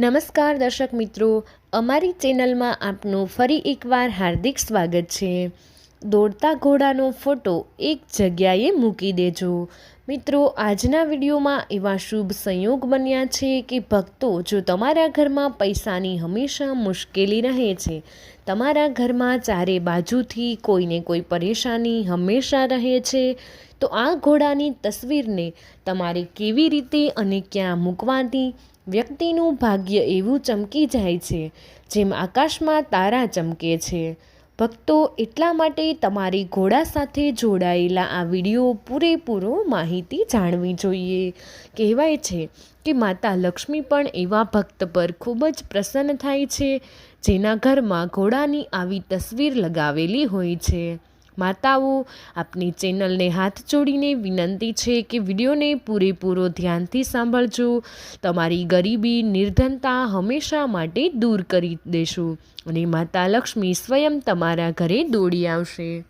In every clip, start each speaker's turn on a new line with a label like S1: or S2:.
S1: નમસ્કાર દર્શક મિત્રો, અમારી ચેનલમાં આપનું ફરી એકવાર હાર્દિક સ્વાગત છે. દોડતા ઘોડાનો ફોટો એક જગ્યાએ મૂકી દેજો. મિત્રો, આજના વિડીયોમાં એવા શુભ સંયોગ બન્યા છે કે ભક્તો જો તમારા ઘરમાં પૈસાની હંમેશા મુશ્કેલી રહે છે, તમારા ઘરમાં ચારે બાજુથી કોઈને કોઈ પરેશાની હંમેશા રહે છે, તો આ ઘોડાની તસવીરને તમારે કેવી રીતે અને ક્યાં મૂકવાની? વ્યક્તિનું ભાગ્ય એવું ચમકી જાય છે, જેમ આકાશમાં તારા ચમકે છે. ભક્તો, એટલા માટે તમારી ઘોડા સાથે જોડાયેલા આ વીડિયો પૂરેપૂરો માહિતી જાણવી જોઈએ. કહેવાય છે કે માતા લક્ષ્મી પણ એવા ભક્ત પર ખૂબ જ પ્રસન્ન થાય છે, જેના ઘરમાં ઘોડાની આવી તસવીર લગાવેલી હોય છે. માતાઓ, આપની ચેનલને હાથ જોડીને વિનંતી છે કે વિડીયોને પૂરેપૂરો ધ્યાનથી સાંભળજો. તમારી ગરીબી, નિર્ધનતા હંમેશા માટે દૂર કરી દેશું અને માતા લક્ષ્મી સ્વયં તમારા ઘરે દોડી આવશે.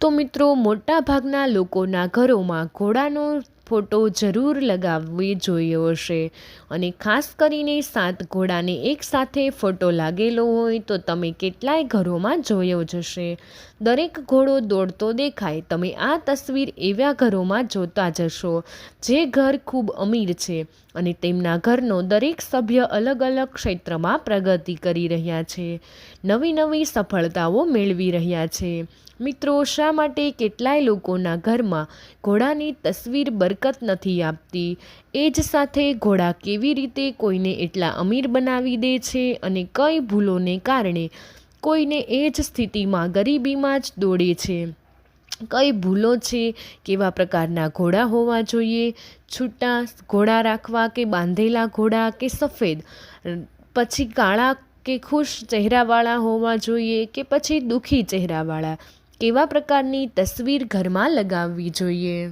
S1: તો મિત્રો, મોટાભાગના લોકોના ઘરોમાં ઘોડાનો ફોટો જરૂર લગાવવી જોઈએ હશે. અને ખાસ કરીને સાત ઘોડાને એકસાથે ફોટો લાગેલો હોય તો તમે કેટલાય ઘરોમાં જોયો જ હશે. દરેક ઘોડો દોડતો દેખાય. તમે આ તસવીર એવા ઘરોમાં જોતા જશો જે ઘર ખૂબ અમીર છે અને તેમના ઘરનો દરેક સભ્ય અલગ અલગ ક્ષેત્રમાં પ્રગતિ કરી રહ્યા છે. નવી નવી સફળતાઓ મેળવી રહ્યા છે. મિત્રો, શા માટે કેટલાય લોકોના ઘરમાં ઘોડાની તસવીર બરકત નથી આપતી. એ જ સાથે ઘોડા કેવી રીતે કોઈને એટલા અમીર બનાવી દે છે અને કઈ ભૂલોને કારણે કોઈને એ જ સ્થિતિમાં ગરીબીમાં જ દોડે છે? કઈ ભૂલો છે કેવા પ્રકારના ઘોડા હોવા જોઈએ? છૂટા ઘોડા રાખવા કે બાંધેલા ઘોડા કે સફેદ? પછી કાળા કે ખુશ ચહેરાવાળા હોવા જોઈએ કે પછી દુઃખી ચહેરાવાળા? કેવા પ્રકારની તસવીર ઘરમાં લગાવવી જોઈએ?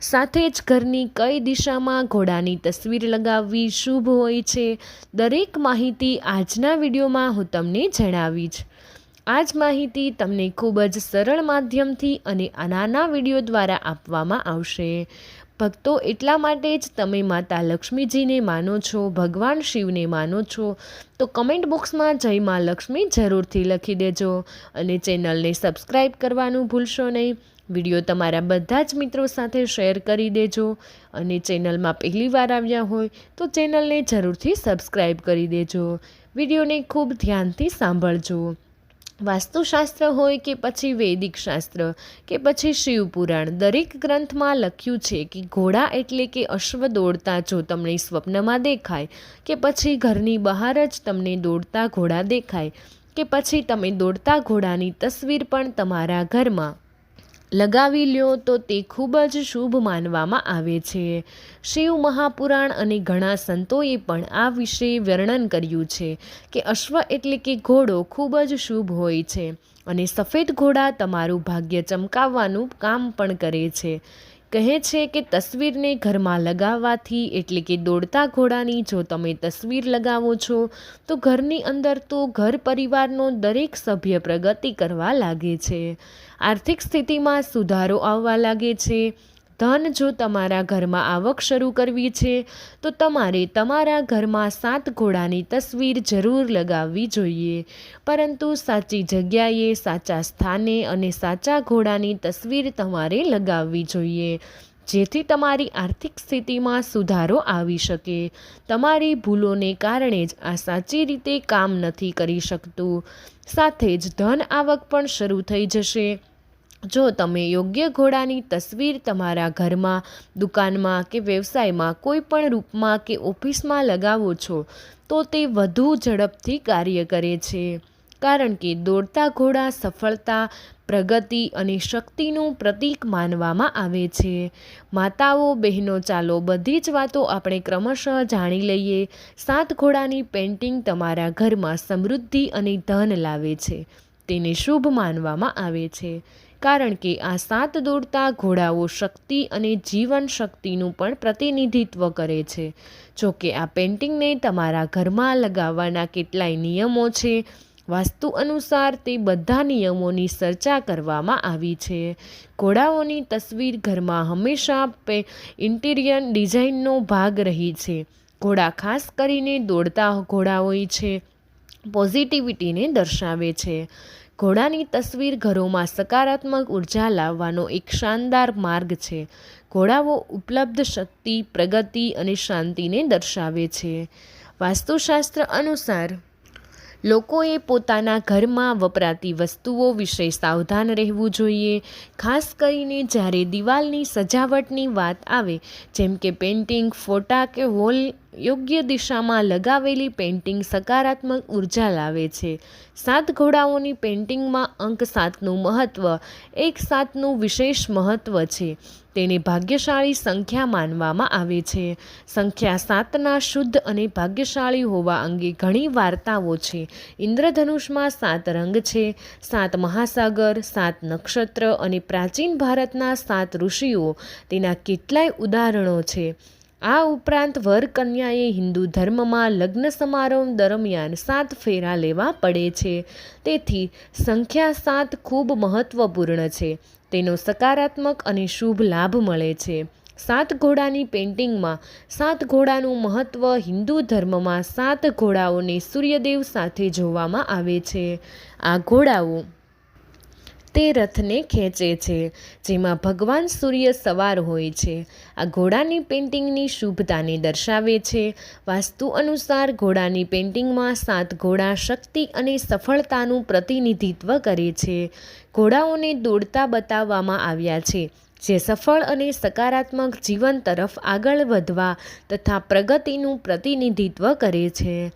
S1: સાથે જ ઘરની કઈ દિશામાં ઘોડાની તસવીર લગાવવી શુભ હોય છે, દરેક માહિતી આજના વિડીયોમાં હું તમને જણાવીશ. આ જ માહિતી તમને ખૂબ જ સરળ માધ્યમથી અને નાના વીડિયો દ્વારા આપવામાં આવશે. ભક્તો એટલા માટે જ તમે માતા લક્ષ્મીજીને માનો છો, ભગવાન શિવને માનો છો, તો કમેન્ટ બોક્સમાં જય મા લક્ષ્મી જરૂરથી લખી દેજો અને ચેનલને સબસ્ક્રાઈબ કરવાનું ભૂલશો નહીં. વીડિયો તમારા બધા જ મિત્રો સાથે શેર કરી દેજો અને ચેનલમાં પહેલી વાર આવ્યા હોય તો ચેનલને જરૂરથી સબસ્ક્રાઈબ કરી દેજો. વિડીયોને ખૂબ ધ્યાનથી સાંભળજો. વાસ્તુશાસ્ત્ર હોય કે પછી વૈદિક શાસ્ત્ર કે પછી શિવપુરાણ, દરેક ગ્રંથમાં લખ્યું છે કે ઘોડા એટલે કે અશ્વ દોડતા જો તમને સ્વપ્નમાં દેખાય કે પછી ઘરની બહાર જ તમને દોડતા ઘોડા દેખાય કે પછી તમે દોડતા ઘોડાની તસવીર પણ તમારા ઘરમાં. લગાવી લ્યો તો તે ખૂબ જ શુભ માનવામાં આવે છે. શિવ મહાપુરાણ અને ઘણા સંતોએ પણ આ વિશે વર્ણન કર્યું છે કે અશ્વ એટલે કે ઘોડો ખૂબ જ શુભ હોય છે અને સફેદ ઘોડા તમારું ભાગ્ય ચમકાવવાનું કામ પણ કરે છે. કહે છે કે તસવીરને ઘરમાં લગાવવાથી એટલે કે દોડતા ઘોડાની જો તમે તસવીર લગાવો છો, તો ઘરની અંદર તો ઘર પરિવારનો દરેક સભ્ય પ્રગતિ કરવા લાગે છે. આર્થિક સ્થિતિમાં સુધારો આવવા લાગે છે. ધન જો તમારા ઘરમાં આવક શરૂ કરવી છે, તો તમારે તમારા ઘરમાં સાત ઘોડાની તસવીર જરૂર લગાવવી જોઈએ. પરંતુ સાચી જગ્યાએ, સાચા સ્થાને અને સાચા ઘોડાની તસવીર તમારે લગાવવી જોઈએ, જેથી તમારી આર્થિક સ્થિતિમાં સુધારો આવી શકે. તમારી ભૂલોને કારણે જ આ સાચી રીતે કામ નથી કરી શકતું. સાથે જ ધન આવક પણ શરૂ થઈ જશે. જો તમે યોગ્ય ઘોડાની તસવીર તમારા ઘરમાં, દુકાનમાં કે વ્યવસાયમાં કોઈ પણ રૂપમાં કે ઓફિસમાં લગાવો છો, તો તે વધુ ઝડપથી કાર્ય કરે છે. કારણ કે દોડતા ઘોડા સફળતા, પ્રગતિ અને શક્તિનું પ્રતીક માનવામાં આવે છે. માતાઓ, બહેનો, ચાલો બધી જ વાતો આપણે ક્રમશઃ જાણી લઈએ. સાત ઘોડાની પેઇન્ટિંગ તમારા ઘરમાં સમૃદ્ધિ અને ધન લાવે છે. તેને શુભ માનવામાં આવે છે. કારણ કે આ સાત દોડતા ઘોડાઓ શક્તિ અને જીવન શક્તિનું પણ પ્રતિનિધિત્વ કરે છે. જો કે આ પેઇન્ટિંગને તમારા ઘરમાં લગાવવાના કેટલાય નિયમો છે, વાસ્તુ અનુસાર તે બધા નિયમોની ચર્ચા કરવામાં આવી છે. ઘોડાઓની તસવીર ઘરમાં હંમેશા ઇન્ટિરિયર ડિઝાઇનનો ભાગ રહી છે. ઘોડા ખાસ કરીને દોડતા ઘોડા હોય છે, પોઝિટિવિટીને દર્શાવે છે. ઘોડાની તસવીર ઘરોમાં સકારાત્મક ઊર્જા લાવવાનો એક શાનદાર માર્ગ છે. ઘોડાઓ ઉપલબ્ધ શક્તિ, પ્રગતિ અને શાંતિને દર્શાવે છે. વાસ્તુશાસ્ત્ર અનુસાર, લોકોએ પોતાના ઘરમાં વપરાતી વસ્તુઓ વિશે સાવધાન રહેવું જોઈએ. ખાસ કરીને જ્યારે દિવાલની સજાવટની વાત આવે, જેમ કે પેઇન્ટિંગ, ફોટા કે વોલ યોગ્ય દિશામાં લગાવેલી પેઇન્ટિંગ સકારાત્મક ઊર્જા લાવે છે. સાત ઘોડાઓની પેઇન્ટિંગમાં અંક સાતનું મહત્ત્વ એક સાતનું વિશેષ મહત્ત્વ છે. તેને ભાગ્યશાળી સંખ્યા માનવામાં આવે છે. સંખ્યા સાતના શુદ્ધ અને ભાગ્યશાળી હોવા અંગે ઘણી વાર્તાઓ છે. ઇન્દ્રધનુષમાં સાત રંગ છે. સાત મહાસાગર, સાત નક્ષત્ર અને પ્રાચીન ભારતના સાત ઋષિઓ. તેના કેટલાય ઉદાહરણો છે. આ ઉપરાંત વર કન્યાએ હિન્દુ ધર્મમાં લગ્ન સમારોહ દરમિયાન સાત ફેરા લેવા પડે છે. તેથી સંખ્યા સાત ખૂબ મહત્વપૂર્ણ છે. તેનો સકારાત્મક અને શુભ લાભ મળે છે. સાત ઘોડાની પેઇન્ટિંગમાં સાત ઘોડાનું મહત્ત્વ હિન્દુ ધર્મમાં સાત ઘોડાઓને સૂર્યદેવ સાથે જોવામાં આવે છે. આ ઘોડાઓ તે રથને ખેંચે છે, જેમાં ભગવાન સૂર્ય સવાર હોય છે. આ ઘોડાની પેઇન્ટિંગની શુભતાને દર્શાવે છે. વાસ્તુ અનુસાર ઘોડાની પેઇન્ટિંગમાં સાત ઘોડા શક્તિ અને સફળતાનું પ્રતિનિધિત્વ કરે છે. ઘોડાઓને દોડતા બતાવવામાં આવ્યા છે, જે સફળ અને સકારાત્મક જીવન તરફ આગળ વધવા તથા પ્રગતિનું પ્રતિનિધિત્વ કરે છે.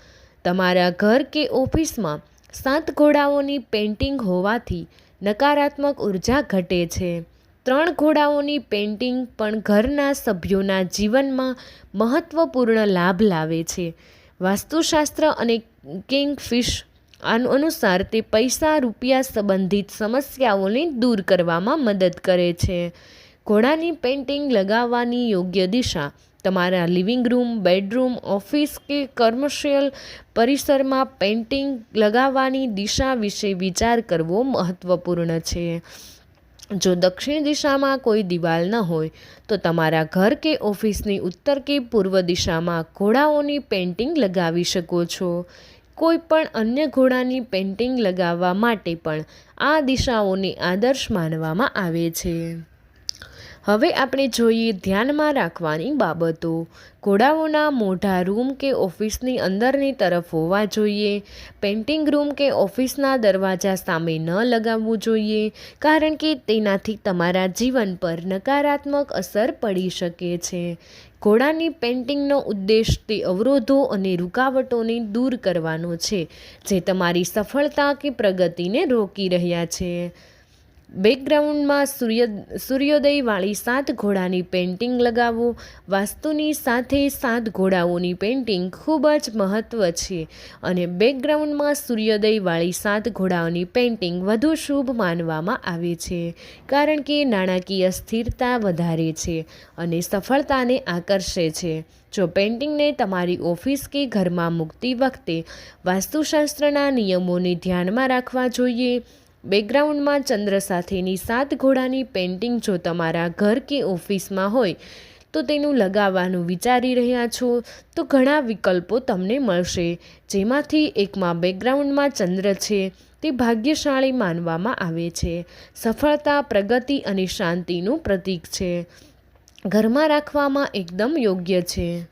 S1: તમારા ઘર કે ઓફિસમાં સાત ઘોડાઓની પેઇન્ટિંગ હોવાથી નકારાત્મક ઊર્જા ઘટે છે. ત્રણ ઘોડાઓની પેઇન્ટિંગ પણ ઘરના સભ્યોના જીવનમાં મહત્ત્વપૂર્ણ લાભ લાવે છે. વાસ્તુશાસ્ત્ર અને કિંગફિશ અનુસાર તે પૈસા, રૂપિયા સંબંધિત સમસ્યાઓને દૂર કરવામાં મદદ કરે છે. ઘોડાની પેઇન્ટિંગ લગાવવાની યોગ્ય દિશા તમારા લિવિંગ રૂમ, બેડરૂમ, ઓફિસ કે કમર્શિયલ પરિસરમાં પેઇન્ટિંગ લગાવવાની દિશા વિશે વિચાર કરવો મહત્ત્વપૂર્ણ છે. જો દક્ષિણ દિશામાં કોઈ દિવાલ ન હોય, તો તમારા ઘર કે ઓફિસની ઉત્તર કે પૂર્વ દિશામાં ઘોડાઓની પેઇન્ટિંગ લગાવી શકો છો. કોઈ પણ અન્ય ઘોડાની પેઇન્ટિંગ લગાવવા માટે પણ આ દિશાઓને આદર્શ માનવામાં આવે છે. હવે આપણે જોઈએ ધ્યાનમાં રાખવાની બાબતો. ઘોડાઓના મોઢા રૂમ કે ઓફિસની અંદરની તરફ હોવા જોઈએ. પેન્ટિંગ રૂમ કે ઓફિસના દરવાજા સામે ન લગાવવું જોઈએ, કારણ કે તેનાથી તમારા જીવન પર નકારાત્મક અસર પડી શકે છે. ઘોડાની પેઇન્ટિંગનો ઉદ્દેશ તે અવરોધો અને રૂકાવટોને દૂર કરવાનો છે, જે તમારી સફળતા કે પ્રગતિને રોકી રહ્યા છે. બેકગ્રાઉન્ડમાં સૂર્ય, સૂર્યોદયવાળી સાત ઘોડાની પેઇન્ટિંગ લગાવો. વાસ્તુની સાથે સાત ઘોડાઓની પેઇન્ટિંગ ખૂબ જ મહત્ત્વ છે અને બેકગ્રાઉન્ડમાં સૂર્યોદયવાળી સાત ઘોડાઓની પેઇન્ટિંગ વધુ શુભ માનવામાં આવે છે, કારણ કે નાણાકીય સ્થિરતા વધારે છે અને સફળતાને આકર્ષે છે. જો પેઇન્ટિંગને તમારી ઓફિસ કે ઘરમાં મૂકતી વખતે વાસ્તુશાસ્ત્રના નિયમોને ધ્યાનમાં રાખવા જોઈએ બેકગ્રાઉન્ડમાં ચંદ્ર સાથેની સાત ઘોડાની પેઇન્ટિંગ જો તમારા ઘર કે ઓફિસમાં હોય, તો તેનું લગાવવાનું વિચારી રહ્યા છો, તો ઘણા વિકલ્પો તમને મળશે. જેમાંથી એકમાં બેકગ્રાઉન્ડમાં ચંદ્ર છે, તે ભાગ્યશાળી માનવામાં આવે છે. સફળતા, પ્રગતિ અને શાંતિનું પ્રતીક છે. ઘરમાં રાખવામાં એકદમ યોગ્ય છે.